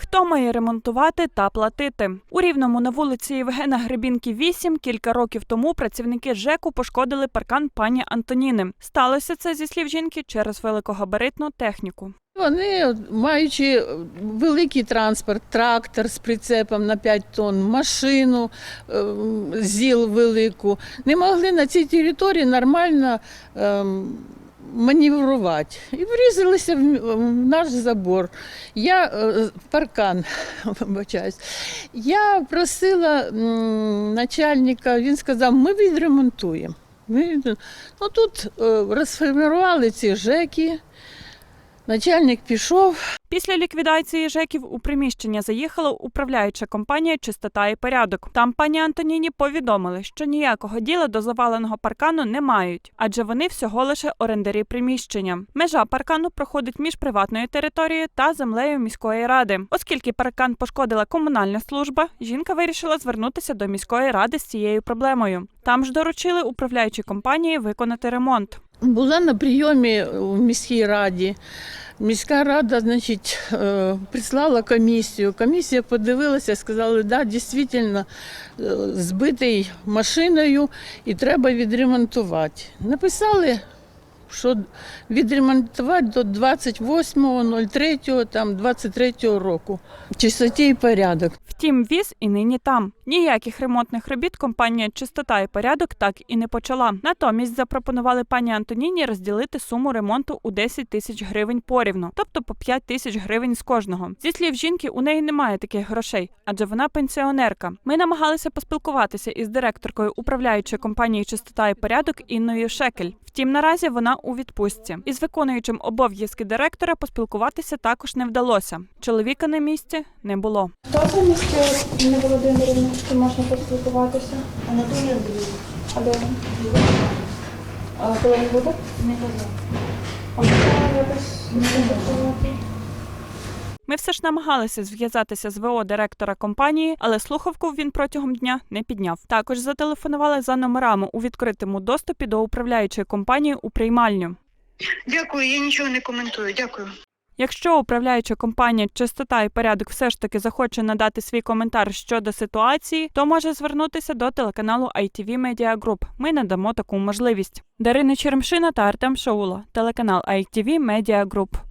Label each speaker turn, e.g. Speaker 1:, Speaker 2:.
Speaker 1: Хто має ремонтувати та платити? У Рівному на вулиці Євгена Гребінки 8 кілька років тому працівники ЖЕКу пошкодили паркан пані Антоніни. Сталося це зі слів жінки через великогабаритну техніку.
Speaker 2: Вони, маючи великий транспорт, трактор з прицепом на 5 тонн, машину, е, ЗІЛ велику, не могли на цій території нормально ем, маневрувати. І врізалися в, наш забор. Я в паркан, вибачаюсь. Я просила начальника, він сказав, ми відремонтуємо. Ну, тут е, розформували ці ЖЕКи. Начальник пішов,
Speaker 1: Після ліквідації ЖЕКів у приміщення заїхала управляюча компанія Чистота і порядок. Там пані Антоніні повідомили, що ніякого діла до заваленого паркану не мають, адже вони всього лише орендарі приміщення. Межа паркану проходить між приватною територією та землею міської ради. Оскільки паркан пошкодила комунальна служба, жінка вирішила звернутися до міської ради з цією проблемою. Там ж доручили управляючій компанії виконати ремонт.
Speaker 2: Була на прийомі у міській раді. Міська рада, значить, е, прислала комісію. Комісія подивилася, сказали, да, дійсно е, збитий машиною і треба відремонтувати. Написали, що відремонтувати до 28.03 там 23 року. Чистоті і порядок.
Speaker 1: Втім, віз і нині там. Ніяких ремонтних робіт компанія Чистота і порядок так і не почала. Натомість запропонували пані Антоніні розділити суму ремонту у 10 тисяч гривень порівну, тобто по 5 тисяч гривень з кожного. Зі слів жінки, у неї немає таких грошей, адже вона пенсіонерка. Ми намагалися поспілкуватися із директоркою управляючої компанії Чистота і порядок Інною Шекель. Втім, наразі вона у відпустці. Із виконуючим обов'язки директора поспілкуватися також не вдалося. Чоловіка на місці не було.
Speaker 3: Хто за місце не Володимирівна, чи можна поспілкуватися?
Speaker 4: Анатолій Андрійович.
Speaker 3: А де він? А коли він буде?
Speaker 4: Не казав.
Speaker 3: А якось контактувати?
Speaker 1: Ми все ж намагалися зв'язатися з ВО директора компанії, але слухавку він протягом дня не підняв. Також зателефонували за номерами у відкритому доступі до управляючої компанії у приймальню.
Speaker 4: Дякую, я нічого не коментую. Дякую.
Speaker 1: Якщо управляюча компанія Чистота і порядок все ж таки захоче надати свій коментар щодо ситуації, то може звернутися до телеканалу ITV Media Group. Ми надамо таку можливість. Дарина Черемшина та Артем Шаула, телеканал ITV Media Group.